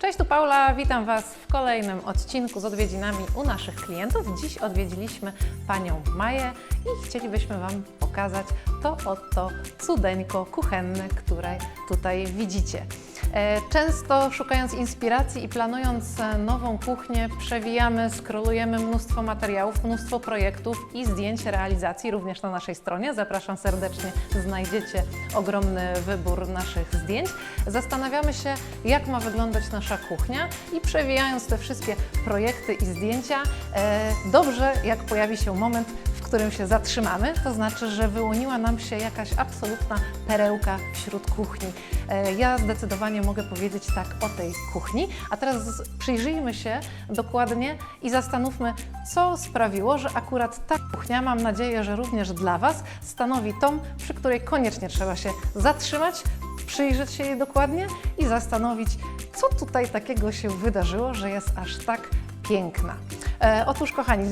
Cześć, tu Paula, witam Was w kolejnym odcinku z odwiedzinami u naszych klientów. Dziś odwiedziliśmy panią Maję i chcielibyśmy Wam pokazać to oto cudeńko kuchenne, które tutaj widzicie. E, Często szukając inspiracji i planując e, nową kuchnię, przewijamy, skrolujemy mnóstwo materiałów, mnóstwo projektów i zdjęć realizacji również na naszej stronie. Zapraszam serdecznie, znajdziecie ogromny wybór naszych zdjęć. Zastanawiamy się, jak ma wyglądać nasza kuchnia i przewijając te wszystkie projekty i zdjęcia, e, dobrze jak pojawi się moment, w którym się zatrzymamy, to znaczy, że wyłoniła nam się jakaś absolutna perełka wśród kuchni. E, Ja zdecydowanie mogę powiedzieć tak o tej kuchni, a teraz przyjrzyjmy się dokładnie i zastanówmy, co sprawiło, że akurat ta kuchnia, mam nadzieję, że również dla Was, stanowi tą, przy której koniecznie trzeba się zatrzymać, przyjrzeć się jej dokładnie i zastanowić, co tutaj takiego się wydarzyło, że jest aż tak piękna. E, otóż, kochani,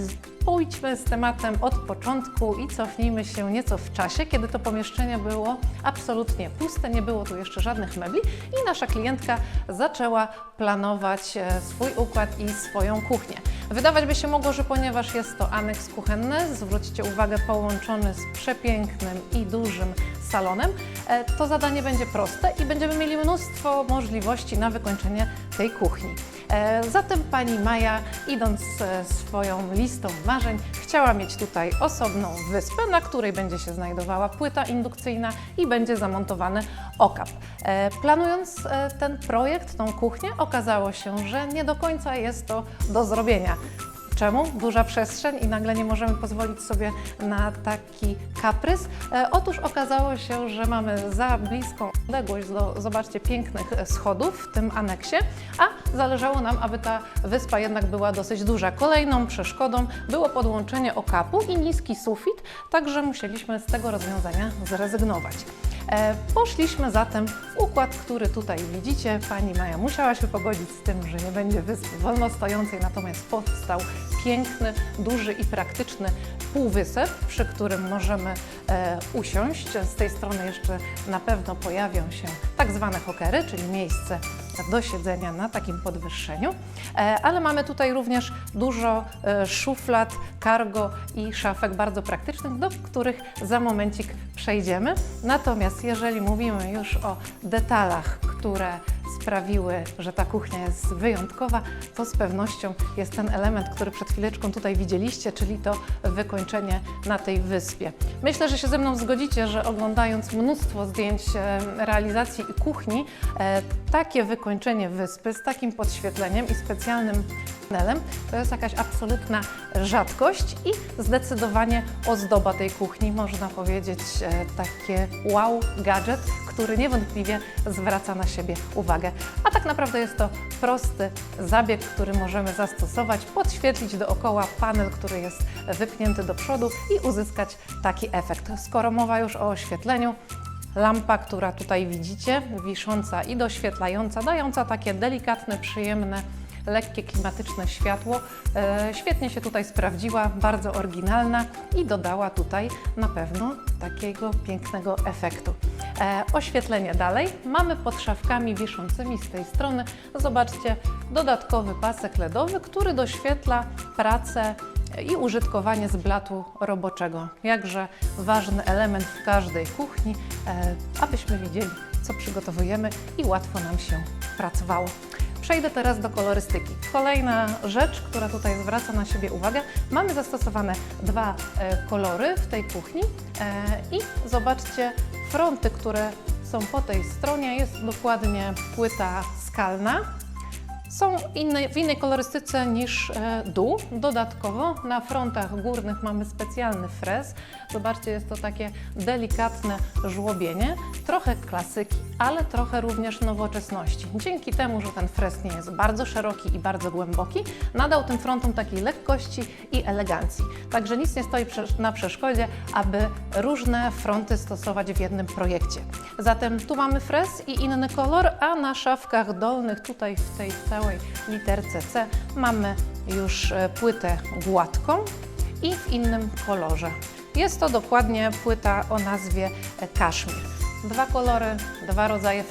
pójdźmy z tematem od początku i cofnijmy się nieco w czasie, kiedy to pomieszczenie było absolutnie puste, nie było tu jeszcze żadnych mebli i nasza klientka zaczęła planować e, swój układ i swoją kuchnię. Wydawać by się mogło, że ponieważ jest to aneks kuchenny, zwróćcie uwagę, połączony z przepięknym i dużym salonem, e, to zadanie będzie proste i będziemy mieli mnóstwo możliwości na wykończenie tej kuchni. E, Zatem pani Maja, idąc e, swoją listą marzeń, chciała mieć tutaj osobną wyspę, na której będzie się znajdowała płyta indukcyjna i będzie zamontowany okap. E, Planując ten projekt, tą kuchnię, okazało się, że nie do końca jest to do zrobienia. Czemu? Duża przestrzeń i nagle nie możemy pozwolić sobie na taki kaprys. Otóż okazało się, że mamy za bliską odległość zobaczcie, pięknych e, schodów w tym aneksie, a zależało nam, aby ta wyspa jednak była dosyć duża. Kolejną przeszkodą było podłączenie okapu i niski sufit, także musieliśmy z tego rozwiązania zrezygnować. E, Poszliśmy zatem w układ, który tutaj widzicie. Pani Maja musiała się pogodzić z tym, że nie będzie wyspy wolnostojącej, natomiast powstał piękny, duży i praktyczny półwysep, przy którym możemy e, usiąść. Z tej strony jeszcze na pewno pojawią się tak zwane hokery, czyli miejsce do siedzenia na takim podwyższeniu, e, ale mamy tutaj również dużo e, szuflad, cargo i szafek bardzo praktycznych, do których za momencik przejdziemy. Natomiast jeżeli mówimy już o detalach, które sprawiły, że ta kuchnia jest wyjątkowa, to z pewnością jest ten element, który przed chwileczką tutaj widzieliście, czyli to wykończenie na tej wyspie. Myślę, że się ze mną zgodzicie, że oglądając mnóstwo zdjęć e, realizacji i kuchni, e, takie wykończenie wyspy z takim podświetleniem i specjalnym panelem to jest jakaś absolutna rzadkość i zdecydowanie ozdoba tej kuchni, można powiedzieć, e, takie wow gadżet, który niewątpliwie zwraca na siebie uwagę. A tak naprawdę jest to prosty zabieg, który możemy zastosować, podświetlić dookoła panel, który jest wypchnięty do przodu i uzyskać taki efekt. Skoro mowa już o oświetleniu, Lampa, która tutaj widzicie, wisząca i doświetlająca, dająca takie delikatne, przyjemne, lekkie, klimatyczne światło. E, świetnie się tutaj sprawdziła, bardzo oryginalna i dodała tutaj na pewno takiego pięknego efektu. E, oświetlenie dalej. Mamy pod szafkami wiszącymi z tej strony, zobaczcie, dodatkowy pasek LEDowy, który doświetla pracę i użytkowanie z blatu roboczego. Jakże ważny element w każdej kuchni, e, abyśmy widzieli, co przygotowujemy i łatwo nam się pracowało. Przejdę teraz do kolorystyki. Kolejna rzecz, która tutaj zwraca na siebie uwagę, mamy zastosowane dwa e, kolory w tej kuchni e, i zobaczcie fronty, które są po tej stronie. Jest dokładnie płyta skalna, są inne, w innej kolorystyce niż e, dół. Dodatkowo na frontach górnych mamy specjalny frez. Zobaczcie, jest to takie delikatne żłobienie, trochę klasyki, ale trochę również nowoczesności. Dzięki temu, że ten frez nie jest bardzo szeroki i bardzo głęboki, nadał tym frontom takiej lekkości i elegancji. Także nic nie stoi na przeszkodzie, aby różne fronty stosować w jednym projekcie. Zatem tu mamy frez i inny kolor, a na szafkach dolnych, tutaj w tej całej literce C, mamy już e, płytę gładką i w innym kolorze. Jest to dokładnie płyta o nazwie e, kaszmir. Dwa kolory, dwa rodzaje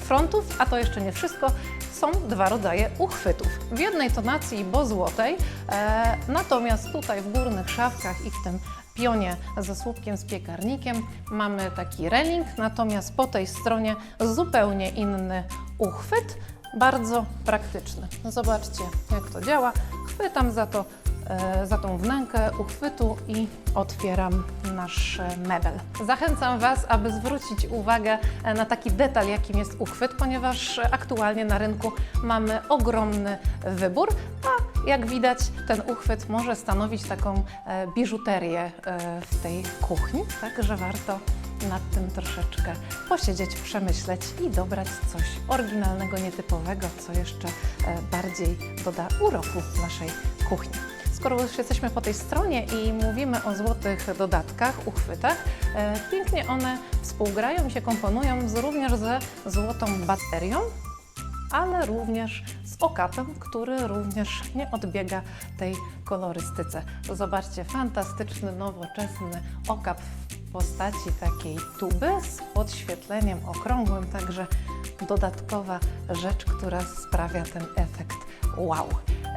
frontów, a to jeszcze nie wszystko. są dwa rodzaje uchwytów. W jednej tonacji bo złotej, e, natomiast tutaj w górnych szafkach i w tym pionie ze słupkiem z piekarnikiem mamy taki reling, natomiast po tej stronie zupełnie inny uchwyt, bardzo praktyczny. Zobaczcie jak to działa. Chwytam za to e, za tą wnękę uchwytu i otwieram nasz mebel. Zachęcam Was, aby zwrócić uwagę e, na taki detal, jakim jest uchwyt, ponieważ aktualnie na rynku mamy ogromny wybór, a jak widać ten uchwyt może stanowić taką e, biżuterię w tej kuchni, także warto nad tym troszeczkę posiedzieć, przemyśleć i dobrać coś oryginalnego, nietypowego, co jeszcze e, bardziej doda uroku naszej kuchni. Skoro już jesteśmy po tej stronie i mówimy o złotych dodatkach, uchwytach, e, pięknie one współgrają i się komponują z, również ze złotą baterią, ale również z okapem, który również nie odbiega tej kolorystyce. Zobaczcie, fantastyczny, nowoczesny okap w postaci takiej tuby z podświetleniem okrągłym, także dodatkowa rzecz, która sprawia ten efekt wow.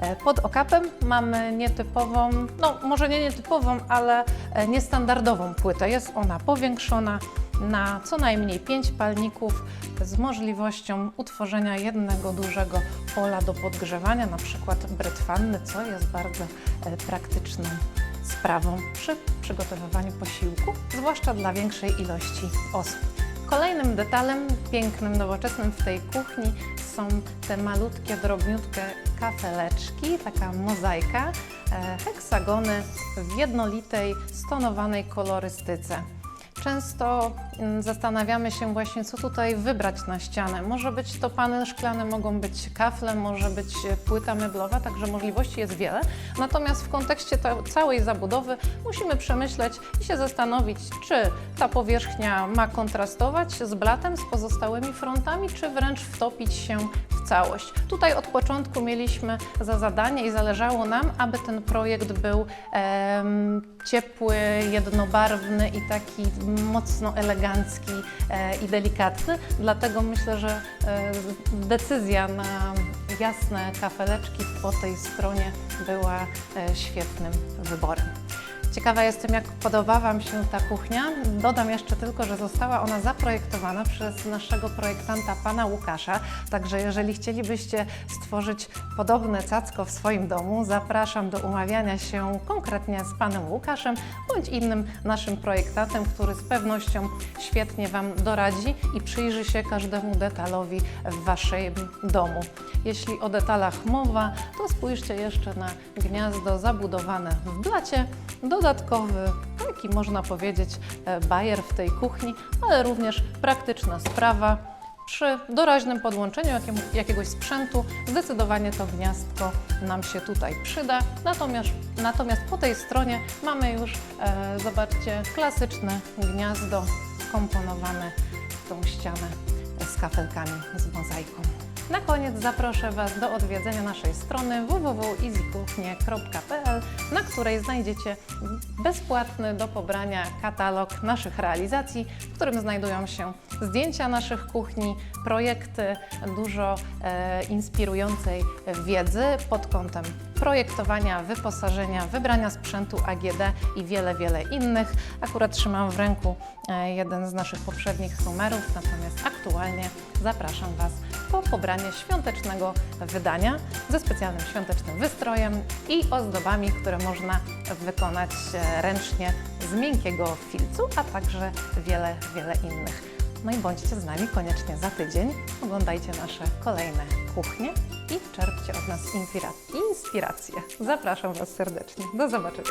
E, Pod okapem mamy nietypową, no może nie nietypową, ale e, niestandardową płytę. Jest ona powiększona na co najmniej 5 palników z możliwością utworzenia jednego dużego pola do podgrzewania, na przykład brytwanny, co jest bardzo e, praktyczną sprawą przy przygotowywaniu posiłku, zwłaszcza dla większej ilości osób. Kolejnym detalem pięknym, nowoczesnym w tej kuchni są te malutkie, drobniutkie kafeleczki, taka mozaika, e, heksagony w jednolitej, stonowanej kolorystyce. Często mm, zastanawiamy się właśnie, co tutaj wybrać na ścianę. Może być to panel szklany, mogą być kafle, może być płyta meblowa, także możliwości jest wiele. Natomiast w kontekście całej zabudowy musimy przemyśleć i się zastanowić, czy ta powierzchnia ma kontrastować z blatem, z pozostałymi frontami, czy wręcz wtopić się w całość. Tutaj od początku mieliśmy za zadanie i zależało nam, aby ten projekt był ciepły, jednobarwny i taki mocno elegancki e, i delikatny. Dlatego myślę, że e, decyzja na jasne kafeleczki po tej stronie była e, świetnym wyborem. Ciekawa jestem, jak podoba Wam się ta kuchnia. Dodam jeszcze tylko, że została ona zaprojektowana przez naszego projektanta, pana Łukasza. Także jeżeli chcielibyście stworzyć podobne cacko w swoim domu, zapraszam do umawiania się konkretnie z panem Łukaszem bądź innym naszym projektantem, który z pewnością świetnie Wam doradzi i przyjrzy się każdemu detalowi w Waszym domu. Jeśli o detalach mowa, to spójrzcie jeszcze na gniazdo zabudowane w blacie. Dodatkowy, taki można powiedzieć, e, bajer w tej kuchni, ale również praktyczna sprawa. Przy doraźnym podłączeniu jakiegoś sprzętu zdecydowanie to gniazdko nam się tutaj przyda. Natomiast, natomiast po tej stronie mamy już, e, zobaczcie, klasyczne gniazdo komponowane w tą ścianę z kafelkami, z mozaiką. Na koniec zaproszę Was do odwiedzenia naszej strony www.easykuchnie.pl, na której znajdziecie bezpłatny do pobrania katalog naszych realizacji, w którym znajdują się zdjęcia naszych kuchni, projekty, dużo e, inspirującej wiedzy pod kątem projektowania, wyposażenia, wybrania sprzętu AGD i wiele, wiele innych. Akurat trzymam w ręku e, jeden z naszych poprzednich numerów, natomiast aktualnie zapraszam Was po pobranie świątecznego wydania ze specjalnym świątecznym wystrojem i ozdobami, które można wykonać e, ręcznie z miękkiego filcu, a także wiele, wiele innych. No i bądźcie z nami koniecznie za tydzień. Oglądajcie nasze kolejne kuchnie i czerpcie od nas inspira- inspiracje. Zapraszam Was serdecznie. Do zobaczenia.